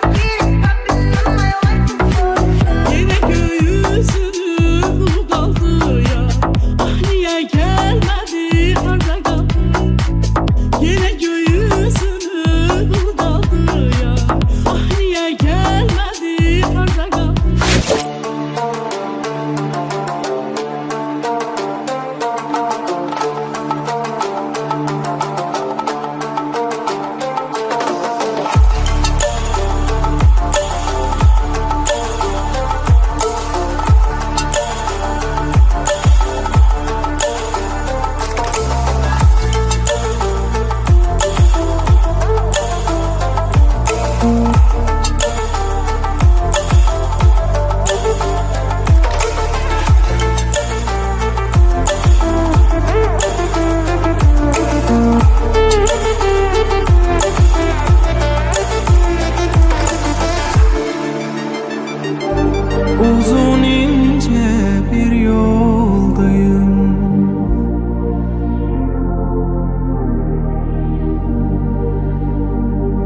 break it.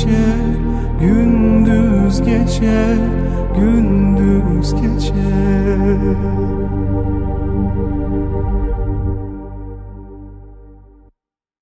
gece Gündüz gece Gündüz